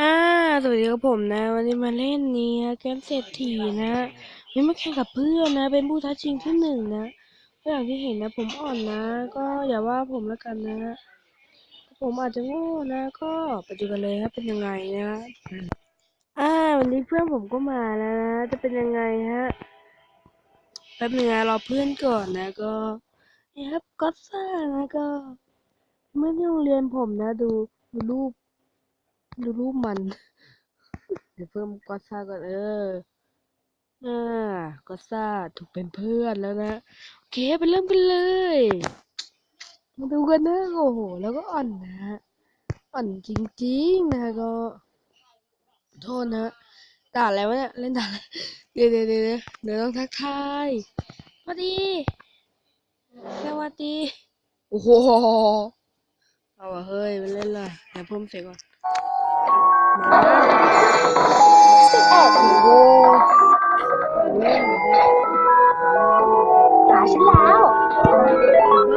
อ่าสวัสดีครับผมนะ วันนี้มาเล่นนี้เกมเศรษฐีนะวันนี้มาแข่งกับเพื่อนนะ เป็นผู้ท้าชิงที่หนึ่งนะก็อย่างที่เห็นนะ ผมอ่อนนะ ก็อย่าว่าผมแล้วกันนะ ผมอาจจะโง่นะ ก็ไปดูกันเลยครับเป็นยังไงนะอ่า วันนี้เพื่อนผมก็มาแล้วนะ จะเป็นยังไงฮะแป๊บนึงนะรอเพื่อนก่อนนะก็นี่ครับก็ซ่านะก็เมื่อที่โรงเรียนผมนะ ดูดูรูป ดูรูปมัน เดี๋ยวเพิ่มก็ซ่าก่อนเออน่าก็ซ่าถูกเป็นเพื่อนแล้วนะ โอเคไปเริ่มกันเลย มาดูกันนะโอ้โห แล้วก็อ่อนนะอ่อนจริงๆนะก็ โทษนะด่าอะไรวะเนี่ยเล่นด่าอะไรเดี๋ยวเดี๋ยวเดี๋ยวเดี๋ยวต้องทักทายสวัสดีสวัสดี โอ้โห เอาอะเฮ้ยไปเล่นละเดี๋ยวเพิ่มเสียงก่อน สิบเอ็ดโอ้โหตาฉันแล้ว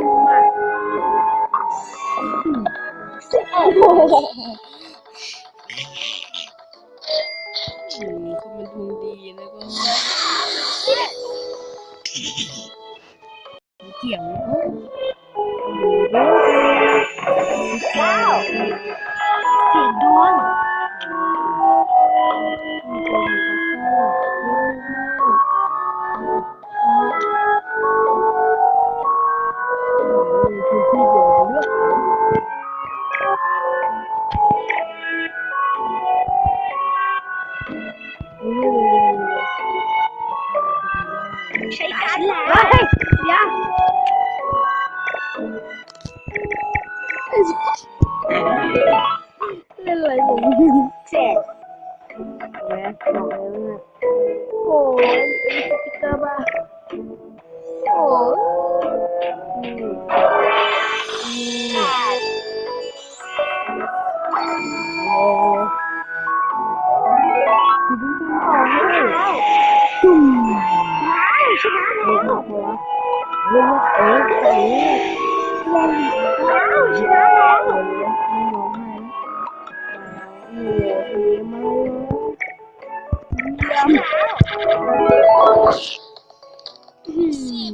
นมากสิบเอ็ดอืมเขาเป็นทุนดีนะก็เกี่ยงเอ้ยเก้าเสียงดวง ಅಲ್ಲ เรียแล้กวว่าเรียกว่าเอ๊ะใส่เนี่ยเล่นว้าวชนะแล้วเดี๋ยวเดี๋ยวไม่ร้องไห้แล้วโอ้โหดีมากเยี่ยมอืม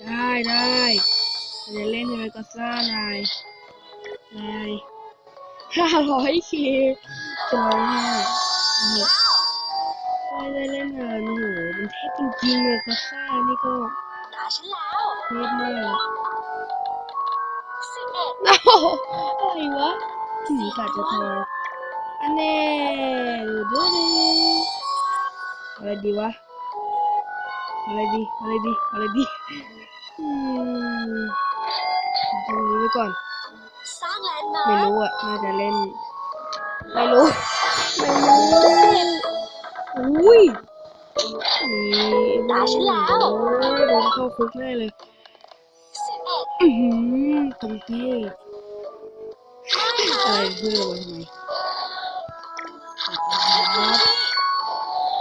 ได้ได้จะเล่นอะไรก็ซ่านายนายห้าร้อยเคจะร้องไห้โอ้โหได้ได้เล่นงานโอ้โหมัน เทพจริงๆเลยก็ซ่านี่ก็ตาฉันแล้วเทพมากสิบเอ็ดโอ้โหอะไรวะถึงกาจะโทรอันแน่ดูดูดูอะไรดีวะอะไรดีอะไรดีอะไรดีอืมตรงนี้ไว้ก่อนสร้างแลนด์มาไม่ร์ครู้อะน่าจะเล่น ไม่รู้ ไม่รู้อุ้ยนี่ ตาฉันแล้ว โดนเข้าคุกแน่เลยสิบเอ็ดอือหือตรงเท่อะไรเพื่อนมาทำไมครับ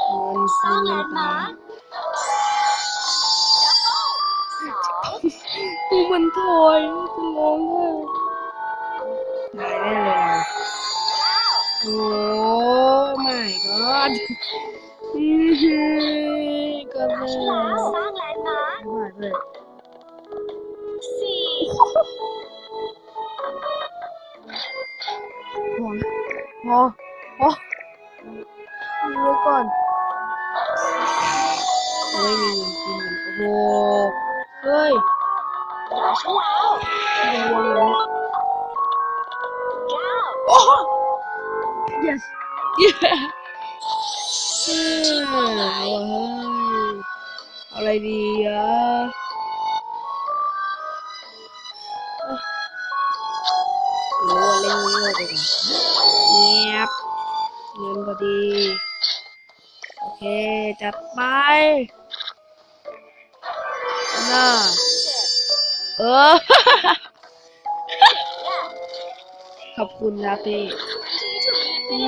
เงินสร้างแลเงินนด์ตามาร์คสองกูมันถอยจะร้องไห้ได้แน่เลยเราเก้าโอ้ my god อือหือก็เลยนแล้วสร้างแลนด์มาร์คไม่วยสี่พอพอพอมีไว้ก่อนไม่มีเงินกินมันโอ้โหเฮ้ยตาฉันแล้วระวังเลยเก้าโอ้ yes yeah เฮ้ยเอาเฮ้ยเอาอะไรดีอะโอ้เล่นเงี้ยไปก่อนเงียบเงินพอดี โอเค จัดไปน่าเออ ขอบคุณนะพี่ที่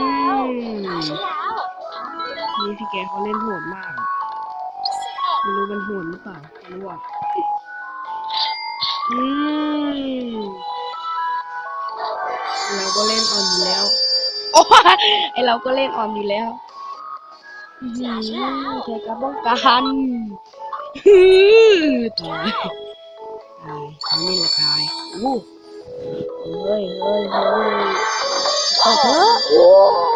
ถู นแล้วนี่พี่แกเขาเล่นโหดมากอะสิบเอ็ดไม่รู้มันโหดหรือเปล่าไม่รู้อะอืมเราก็เล่นออนอยู่แล้ว โอ้ไอเราก็เล่นออนอยู่แล้วอื้อหือใช้การป้องกันฮือตายตายทำนี่แหละตายอู้เฮ้ยเฮ้ยเฮ้ยตกแล้วโอ้ย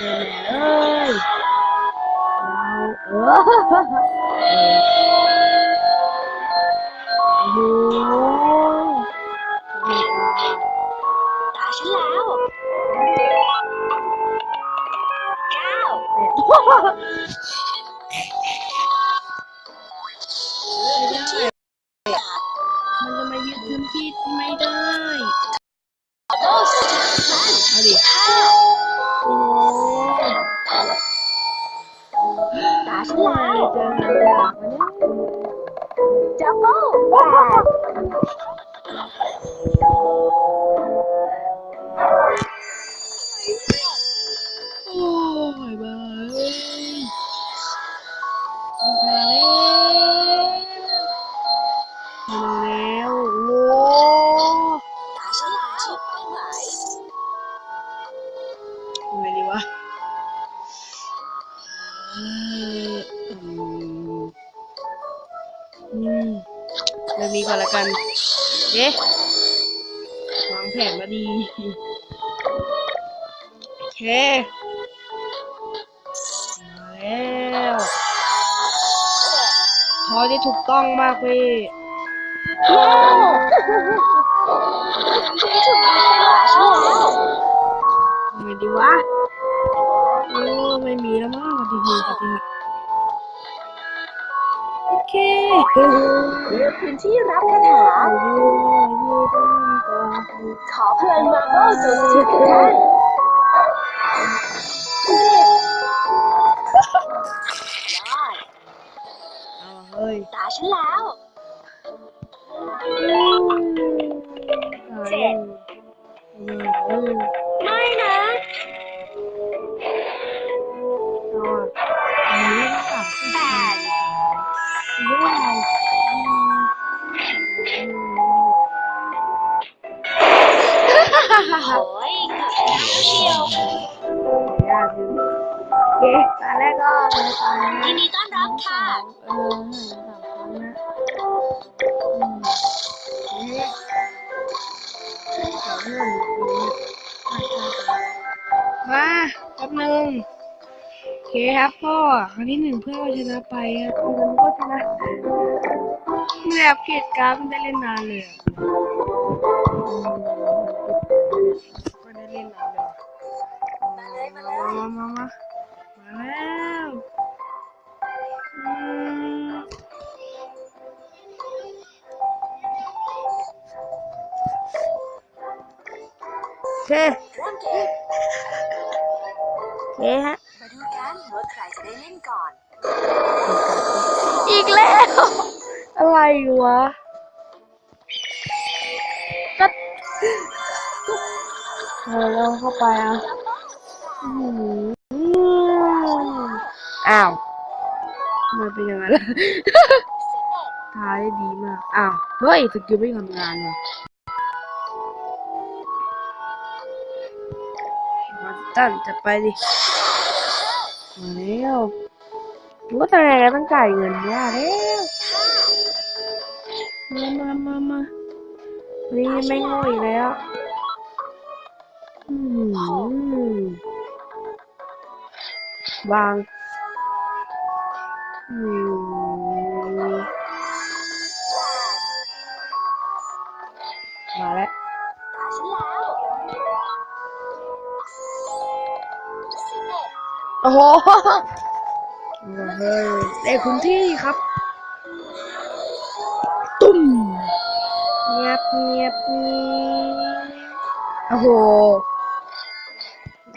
เอาแน่เลยเอาเออโอ้โหตาฉันแล้วเก้า แผนมาดีโอเคมาแล้วทอยได้ถูกต้องมากพี่ทำไงดีวะโอ้ไม่มีแล้วมั้งปฏิเหตุปฏิเหตุโอเคเลือกพื้นที่รับคาถา เบิลจงสถิตกับท่านยอดเอาเฮ้ยตาฉันแล้ว เจ็ดไม่ ตอนแรกก็ไปตายยินดีต้อนรับค่ะ เออสามครั้งนะอืมเอ๊ะเดี๋ยวเรื่องนี้มาแป๊บนึงโอเคครับพ่อครั้งที่หนึ่งเพื่อนเราชนะไปครับมันก็ชนะไม่ได้อัปเกรดการ์ดไม่ได้เล่นนานเลยอะอืมไม่ได้เล่นนานเลยมาเลยมาเลย มามามามา แล้วอืมโอเคเริ่มเกมโอเคฮะ มาดูกันว่าใครจะได้เล่นก่อน อีกแล้ว อะไรวะก็เออเราเข้าไปอะ อื้อหือ อ้าวทำไมันเป็นอย่างนั้นล่ะทายได้ดีมาก อ้าว เฮ้ยสกิลไม่ทำงานว่ะมาตั้นจะไปดิ มาแล้วรู้ว่าทำไงก็ต้องจ่ายเงินว่าแล้วมามามามานี่ไม่โง่อีกแล้วอืมวางอื มมาแล้วตาฉันแล้วสิบเอ็ดโอ้โหเฮ้ยเด็กพื้นที่ครับ ตุ้มเงียบเงียบเงียบโอ้โห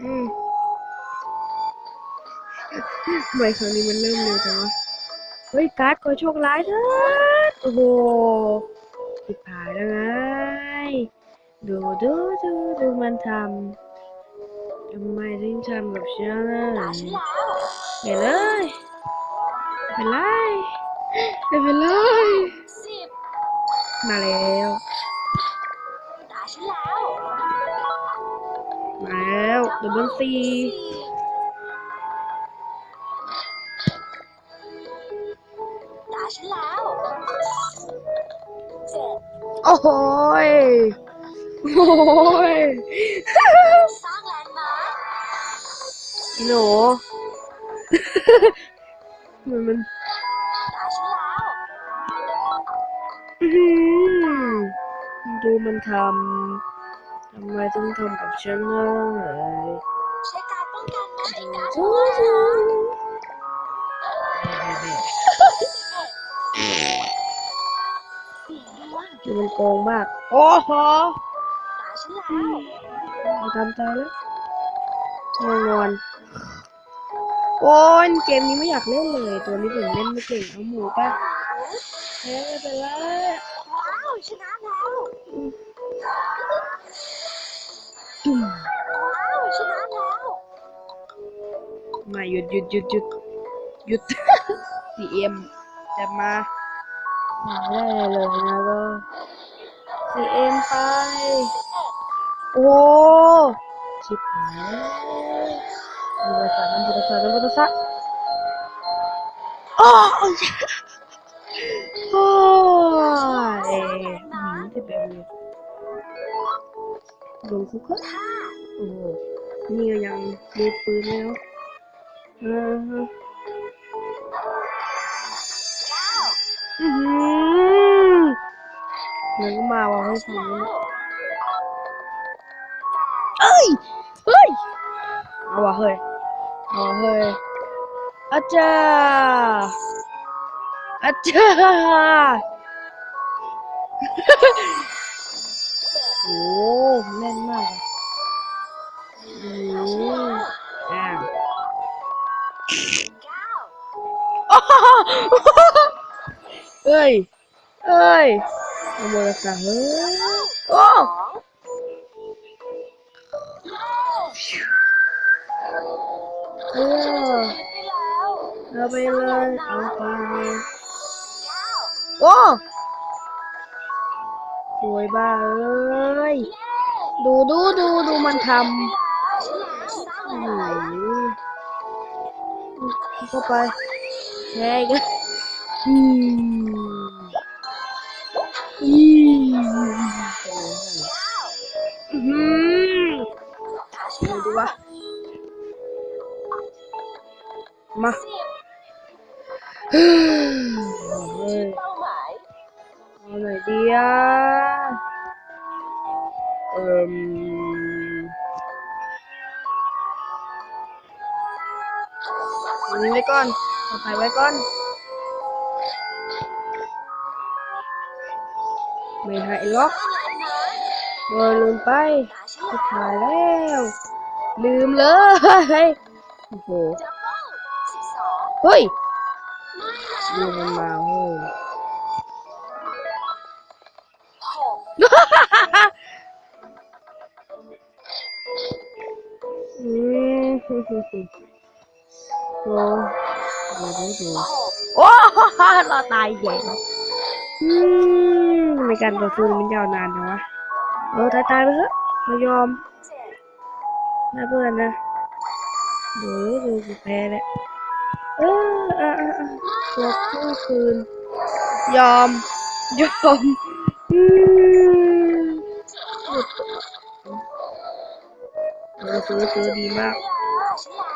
อืมทำไมครั้งนี้มันเริ่มเร็วจังวะ เฮ้ยการ์ดขอโชคร้ายเถิดโอ้โหผิดผายแล้วไงดูดูดูดูมันทำทำไมถึงทำกับฉันตาน่ะฉันแล้วเห็นเลยไม่เป็นไรไม่เป็นไรสิบมาแล้วตาฉันแล้วมาแล้วดับเบิลซี โอ้โหยโอ้ยสร้างแลนด์มาร์คหนูมันมันตาฉันแล้ว อื้อหือดูมันทำทำไมต้องทำกับฉันเลยใช้การป้องกันนะใช้การจูจูสี่ดว งดูมันโกงมาก โอ้โหตาฉันแล้วมาทำใจแล้วนอนนอนโอ้ยเกมนี้ไม่อยากเล่นเลย ตัวนี้ผมเล่นไม่เก่งเอาหมูป่ะเฮ้ยไม่เป็นไรว้าวชนะแล้วจุ่มว้าวชนะแล้วมาหยุดหยุดหยุดหยุดหยุด สีเอ็มจะมา มาได้เลยนะก็สีเอ็มไป โอ้ชิบหายมีภาษาน้ำภาษาน้ำภาษาโอ้ยโอ้ยเอ๋หืมที่แบบนี้ลงคุกครับห้าโอ้นี่ก็ยังมีปืนแล้วออเก้าอือหือ มันก็มาว่าให้ฟังนะเอ้ย เฮ้ย เอาว่ะเฮ้ย เอาวะเฮ้ยอาจารย์อาจารย์โอ้แน่นมากอะโอ้อ้าวเก้าเอ้ย เอ้ย เอาโมระสังเอ้โอ้เออเอาไปเลยเอาไปโอ้สวยบ้าเอ้ยดูดูดูดูมันทำโอ้โหเข้าไปแพ้อีกันอืม อืมอืมดูดิวะมาเฮ้ยเอาหน่อยดีอะเอ่มอันนี้ไว้ก่อนเอาไปไว้ก่อน ไม่ให้ล็อกเออลืมไปสุดท้ายแล้ว ลืมเลยโอ้โหเบิ้ลสิบสองเฮ้ยไม่นะดูมันมาเฮ้ยอืมโอ้ดูดูดูหโอ้เราตายแย่ อืมไมการต่อสู้มันยาวนานจังวะเออตายตายไปเถอะเรายอมนะเพื่อนนะดูดูกูแพ้แล้วเออออเออเออตัวคู่คืน ยอม ยอมอืมเออซื้อซื้อดีมาก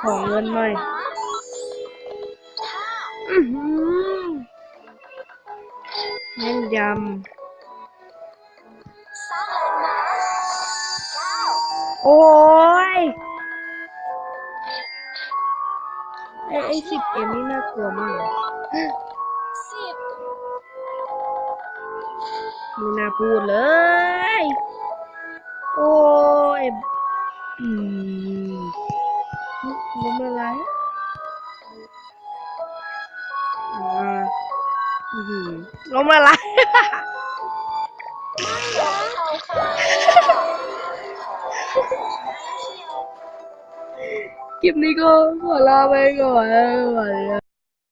ของเงินหน่อย อือหือแม่ ยำ โอ้ย ไอไอสิบเอ็มนี่น่ากลัวมากไม่น่าพูดเลย โอ้ยอืมล้มละลายอ่าอือหือ ล้มละลายแล้วเขาค่ะคลิปนี้ก็ขอลาไปก่อนนะสวัสดีครับ